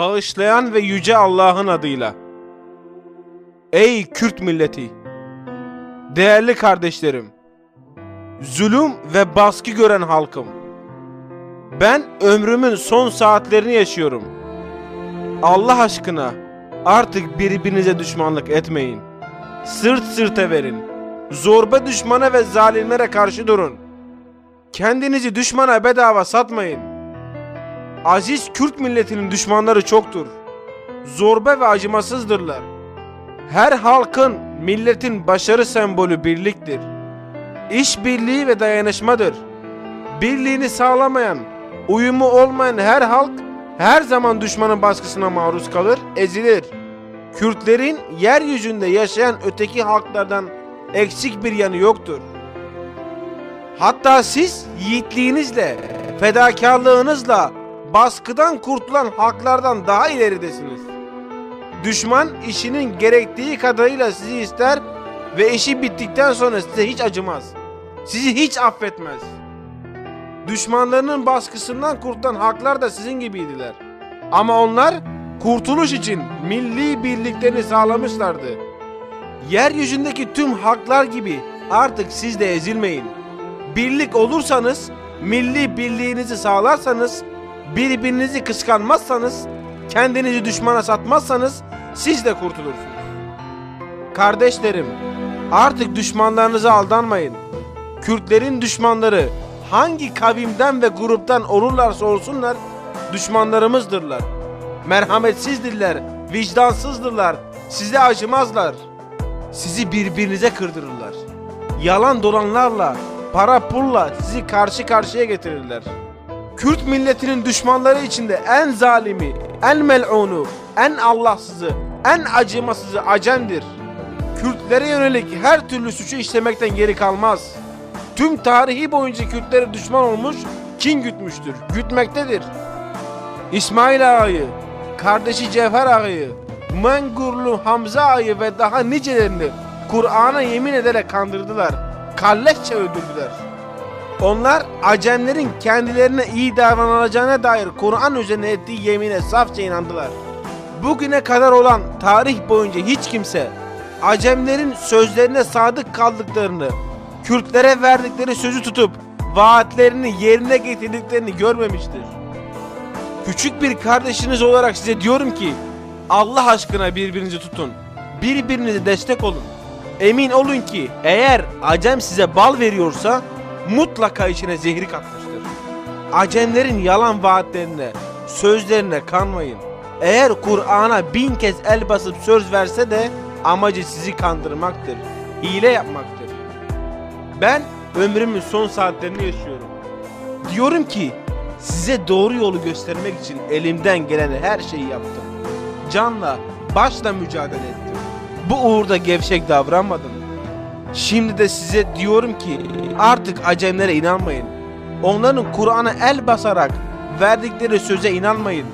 bağışlayan ve yüce Allah'ın adıyla. Ey Kürt milleti! Değerli kardeşlerim! Zulüm ve baskı gören halkım! Ben ömrümün son saatlerini yaşıyorum. Allah aşkına artık birbirinize düşmanlık etmeyin. Sırt sırta verin. Zorba düşmana ve zalimlere karşı durun. Kendinizi düşmana bedava satmayın. Aziz Kürt milletinin düşmanları çoktur. Zorba ve acımasızdırlar. Her halkın, milletin başarı sembolü birliktir. İşbirliği ve dayanışmadır. Birliğini sağlamayan, uyumu olmayan her halk her zaman düşmanın baskısına maruz kalır, ezilir. Kürtlerin yeryüzünde yaşayan öteki halklardan eksik bir yanı yoktur. Hatta siz yiğitliğinizle, fedakarlığınızla baskıdan kurtulan halklardan daha ileridesiniz. Düşman işinin gerektiği kadarıyla sizi ister ve işi bittikten sonra size hiç acımaz. Sizi hiç affetmez. Düşmanlarının baskısından kurtulan halklar da sizin gibiydiler. Ama onlar kurtuluş için milli birliklerini sağlamışlardı. Yeryüzündeki tüm halklar gibi artık siz de ezilmeyin. Birlik olursanız, milli birliğinizi sağlarsanız, birbirinizi kıskanmazsanız, kendinizi düşmana satmazsanız siz de kurtulursunuz. Kardeşlerim, artık düşmanlarınıza aldanmayın. Kürtlerin düşmanları hangi kavimden ve gruptan olurlarsa olsunlar düşmanlarımızdırlar. Merhametsizdirler, vicdansızdırlar, size acımazlar. Sizi birbirinize kırdırırlar. Yalan dolanlarla, para pulla sizi karşı karşıya getirirler. Kürt milletinin düşmanları içinde en zalimi, en mel'unu, en Allahsızı, en acımasızı Acem'dir. Kürtlere yönelik her türlü suçu işlemekten geri kalmaz. Tüm tarihi boyunca Kürtlere düşman olmuş, kin gütmüştür, gütmektedir. İsmail Ağa'yı, kardeşi Cevher Ağa'yı, Mengurlu Hamza Ağa'yı ve daha nicelerini Kur'an'a yemin ederek kandırdılar. Kalleşçe öldürdüler. Onlar Acemlerin kendilerine iyi davranılacağına dair Kur'an üzerine ettiği yemine safça inandılar. Bugüne kadar olan tarih boyunca hiç kimse Acemlerin sözlerine sadık kaldıklarını, Kürtlere verdikleri sözü tutup vaatlerini yerine getirdiklerini görmemiştir. Küçük bir kardeşiniz olarak size diyorum ki Allah aşkına birbirinizi tutun. Birbirinize destek olun. Emin olun ki eğer Acem size bal veriyorsa mutlaka içine zehri katmıştır. Acemlerin yalan vaatlerine, sözlerine kanmayın. Eğer Kur'an'a bin kez el basıp söz verse de amacı sizi kandırmaktır, hile yapmaktır. Ben ömrümün son saatlerini yaşıyorum. Diyorum ki size doğru yolu göstermek için elimden gelen her şeyi yaptım. Canla, başla mücadele ettim. Bu uğurda gevşek davranmadım. Şimdi de size diyorum ki artık acemlere inanmayın. Onların Kur'an'a el basarak verdikleri söze inanmayın.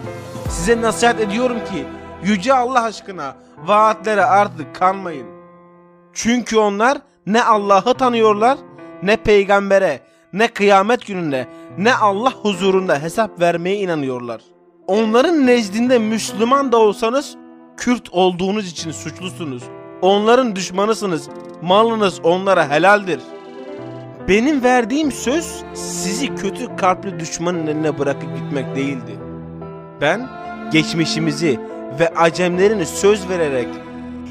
Size nasihat ediyorum ki yüce Allah aşkına vaatlere artık kanmayın. Çünkü onlar ne Allah'ı tanıyorlar, ne peygambere, ne kıyamet gününe, ne Allah huzurunda hesap vermeye inanıyorlar. Onların nezdinde Müslüman da olsanız Kürt olduğunuz için suçlusunuz. Onların düşmanısınız. Malınız onlara helaldir. Benim verdiğim söz sizi kötü kalpli düşmanın eline bırakıp gitmek değildi. Ben geçmişimizi ve acemlerin söz vererek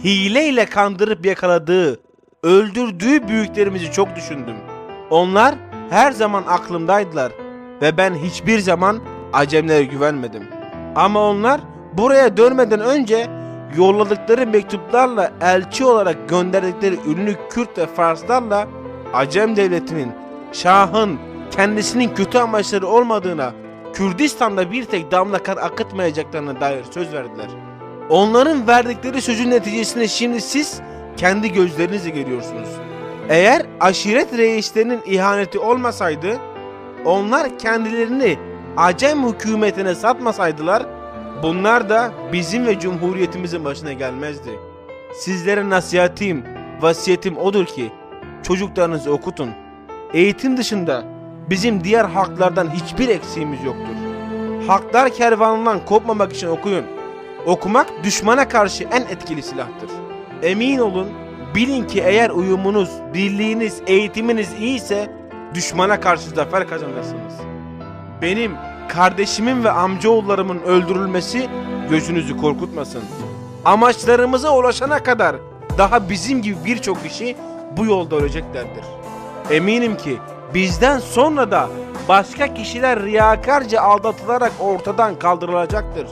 hileyle kandırıp yakaladığı, öldürdüğü büyüklerimizi çok düşündüm. Onlar her zaman aklımdaydılar ve ben hiçbir zaman acemlere güvenmedim. Ama onlar buraya dönmeden önce yolladıkları mektuplarla elçi olarak gönderdikleri ünlü Kürt ve Farslarla Acem devletinin, Şah'ın kendisinin kötü amaçları olmadığına, Kürdistan'da bir tek damla kan akıtmayacaklarına dair söz verdiler. Onların verdikleri sözün neticesinde şimdi siz kendi gözlerinizle görüyorsunuz. Eğer aşiret reislerinin ihaneti olmasaydı, onlar kendilerini Acem hükümetine satmasaydılar, bunlar da bizim ve cumhuriyetimizin başına gelmezdi. Sizlere nasihatim, vasiyetim odur ki, çocuklarınızı okutun. Eğitim dışında bizim diğer halklardan hiçbir eksiğimiz yoktur. Haklar kervanından kopmamak için okuyun. Okumak düşmana karşı en etkili silahtır. Emin olun, bilin ki eğer uyumunuz, birliğiniz, eğitiminiz iyiyse düşmana karşı zafer kazanırsınız. Benim, kardeşimin ve amcaoğullarımın öldürülmesi gözünüzü korkutmasın. Amaçlarımıza ulaşana kadar daha bizim gibi birçok kişi bu yolda öleceklerdir. Eminim ki bizden sonra da başka kişiler riyakarca aldatılarak ortadan kaldırılacaktır.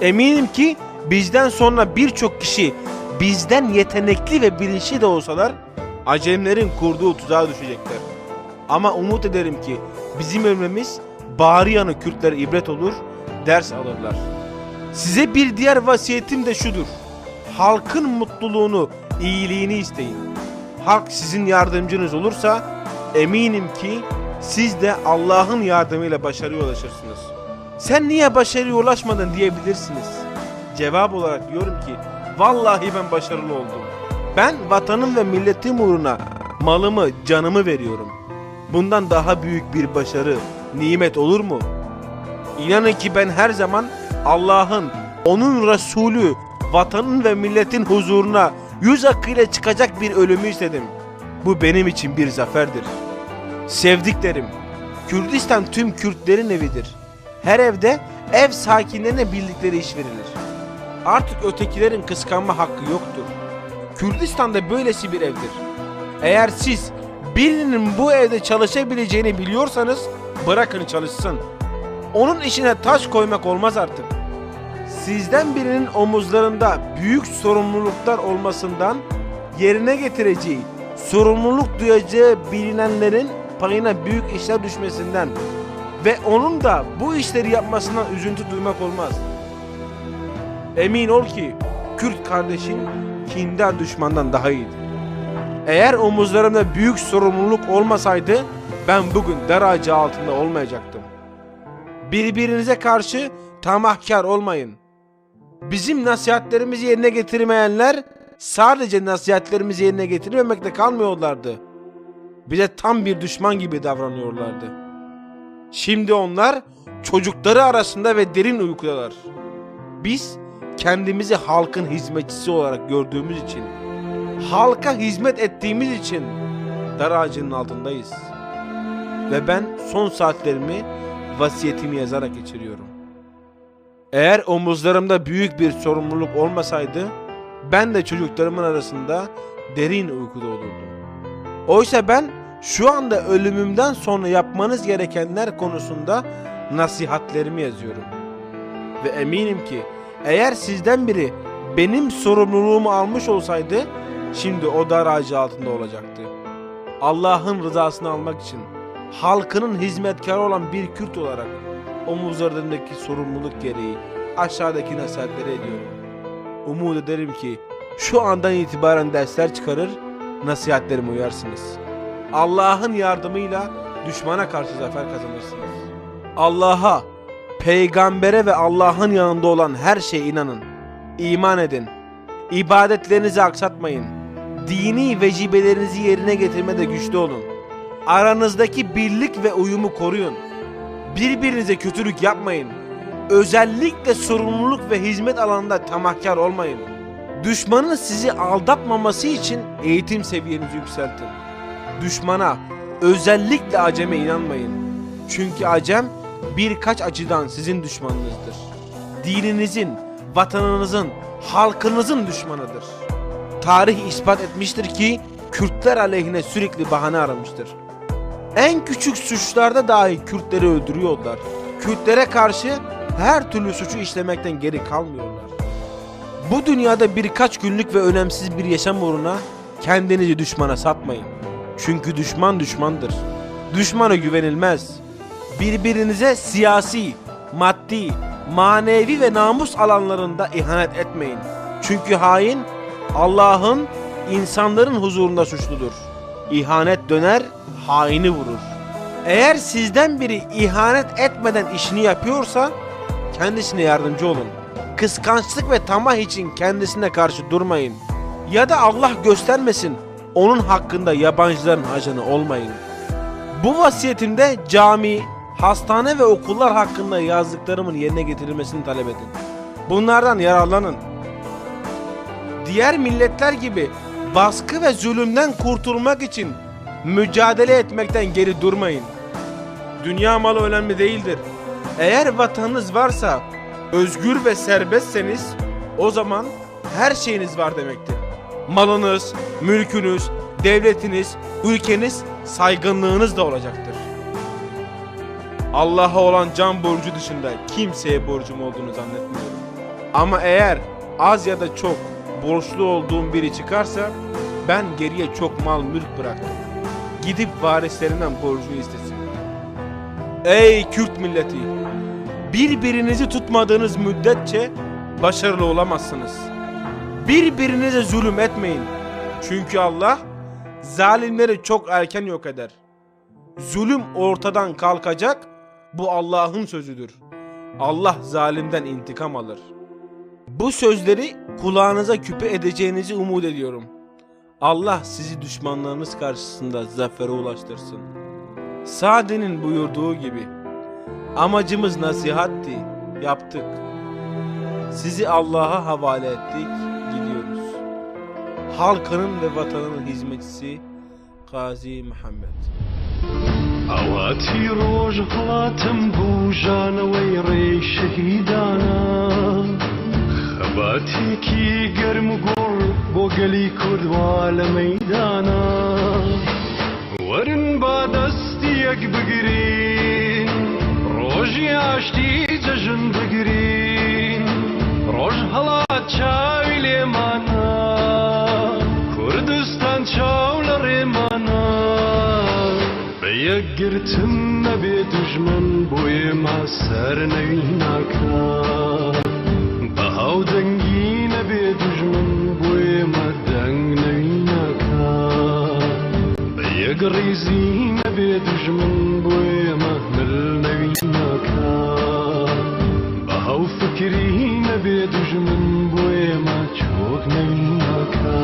Eminim ki bizden sonra birçok kişi bizden yetenekli ve bilinçli de olsalar Acemlerin kurduğu tuzağa düşecekler. Ama umut ederim ki bizim ölmemiz bari yanı Kürtlere ibret olur, ders alırlar. Size bir diğer vasiyetim de şudur. Halkın mutluluğunu, iyiliğini isteyin. Halk sizin yardımcınız olursa eminim ki siz de Allah'ın yardımıyla başarıya ulaşırsınız. Sen niye başarıya ulaşmadın diyebilirsiniz. Cevap olarak diyorum ki vallahi ben başarılı oldum. Ben vatanım ve milletim uğruna malımı, canımı veriyorum. Bundan daha büyük bir başarı, nimet olur mu? İnanın ki ben her zaman Allah'ın, onun Resulü, vatanın ve milletin huzuruna yüz hakkıyla çıkacak bir ölümü istedim. Bu benim için bir zaferdir. Sevdiklerim, Kürdistan tüm Kürtlerin evidir. Her evde ev sakinlerine bildikleri iş verilir. Artık ötekilerin kıskanma hakkı yoktur. Kürdistan'da böylesi bir evdir. Eğer siz birinin bu evde çalışabileceğini biliyorsanız bırakın çalışsın. Onun işine taş koymak olmaz artık. Sizden birinin omuzlarında büyük sorumluluklar olmasından yerine getireceği, sorumluluk duyacağı bilinenlerin payına büyük işler düşmesinden ve onun da bu işleri yapmasından üzüntü duymak olmaz. Emin ol ki Kürt kardeşin kindar düşmandan daha iyidir. Eğer omuzlarımda büyük sorumluluk olmasaydı ben bugün dar altında olmayacaktım. Birbirinize karşı tamahkar olmayın. Bizim nasihatlerimizi yerine getirmeyenler sadece nasihatlerimizi yerine getirmemekte kalmıyorlardı. Bize tam bir düşman gibi davranıyorlardı. Şimdi onlar çocukları arasında ve derin uykudalar. Biz kendimizi halkın hizmetçisi olarak gördüğümüz için, halka hizmet ettiğimiz için dar ağacının altındayız. Ve ben son saatlerimi vasiyetimi yazarak geçiriyorum. Eğer omuzlarımda büyük bir sorumluluk olmasaydı, ben de çocuklarımın arasında derin uykuda olurdum. Oysa ben şu anda ölümümden sonra yapmanız gerekenler konusunda nasihatlerimi yazıyorum. Ve eminim ki eğer sizden biri benim sorumluluğumu almış olsaydı şimdi o dar ağacı altında olacaktı. Allah'ın rızasını almak için halkının hizmetkarı olan bir Kürt olarak omuzlarındaki sorumluluk gereği aşağıdaki nasihatleri ediyorum. Umut ederim ki şu andan itibaren dersler çıkarır, nasihatlerime uyarsınız. Allah'ın yardımıyla düşmana karşı zafer kazanırsınız. Allah'a, peygambere ve Allah'ın yanında olan her şeye inanın. İman edin. İbadetlerinizi aksatmayın. Dini vecibelerinizi yerine getirmede güçlü olun. Aranızdaki birlik ve uyumu koruyun. Birbirinize kötülük yapmayın. Özellikle sorumluluk ve hizmet alanında tamahkar olmayın. Düşmanın sizi aldatmaması için eğitim seviyenizi yükseltin. Düşmana, özellikle aceme inanmayın. Çünkü acem birkaç açıdan sizin düşmanınızdır. Dininizin, vatanınızın, halkınızın düşmanıdır. Tarih ispat etmiştir ki Kürtler aleyhine sürekli bahane aramıştır. En küçük suçlarda dahi Kürtleri öldürüyorlar. Kürtlere karşı her türlü suçu işlemekten geri kalmıyorlar. Bu dünyada birkaç günlük ve önemsiz bir yaşam uğruna kendinizi düşmana satmayın. Çünkü düşman düşmandır. Düşmana güvenilmez. Birbirinize siyasi, maddi, manevi ve namus alanlarında ihanet etmeyin. Çünkü hain Allah'ın insanların huzurunda suçludur. İhanet döner, haini vurur. Eğer sizden biri ihanet etmeden işini yapıyorsa kendisine yardımcı olun. Kıskançlık ve tamah için kendisine karşı durmayın. Ya da Allah göstermesin onun hakkında yabancıların ajanı olmayın. Bu vasiyetimde cami, hastane ve okullar hakkında yazdıklarımın yerine getirilmesini talep edin. Bunlardan yararlanın. Diğer milletler gibi baskı ve zulümden kurtulmak için mücadele etmekten geri durmayın. Dünya malı önemli değildir. Eğer vatanınız varsa, özgür ve serbestseniz o zaman her şeyiniz var demektir. Malınız, mülkünüz, devletiniz, ülkeniz, saygınlığınız da olacaktır. Allah'a olan can borcu dışında kimseye borcum olduğunu zannetmiyorum. Ama eğer az ya da çok borçlu olduğum biri çıkarsa ben geriye çok mal mülk bıraktım. Gidip varislerinden borcunu istesin. Ey Kürt milleti! Birbirinizi tutmadığınız müddetçe başarılı olamazsınız. Birbirinize zulüm etmeyin. Çünkü Allah zalimleri çok erken yok eder. Zulüm ortadan kalkacak. Bu Allah'ın sözüdür. Allah zalimden intikam alır. Bu sözleri kulağınıza küpe edeceğinizi umut ediyorum. Allah sizi düşmanlarınız karşısında zafere ulaştırsın. Sa'di'nin buyurduğu gibi amacımız nasihatti, yaptık. Sizi Allah'a havale ettik, gidiyoruz. Halkının ve vatanının hizmetçisi Gazi Muhammed. ئەواتی ڕۆژ هەڵاتم بوژانەوەی ڕێی شەهیدانە خەباتێکی گەرم و گۆڕ بۆ گەلی کوردوا لە مەیدانە. وەرن با دەستی یەک بگرین ڕۆژی ئاشتی جەژن بگرین. ڕۆژ هەڵات چاوی لێمانە کوردستان چاو لە ڕێمانە. بە یەکگرتن نەبێ دوژمن بۆ ئێمە سەر نەوی ناکا ئەو جەنگی نەبێ دژمن بۆێ مەدەنگ نەوینەکە. بە یەک ڕیزی نەبێ دژمن بۆێ مەمل نەوینەکە. بە هەو فکری نەبێ دژمن بۆێمە چۆک نەوینەکە.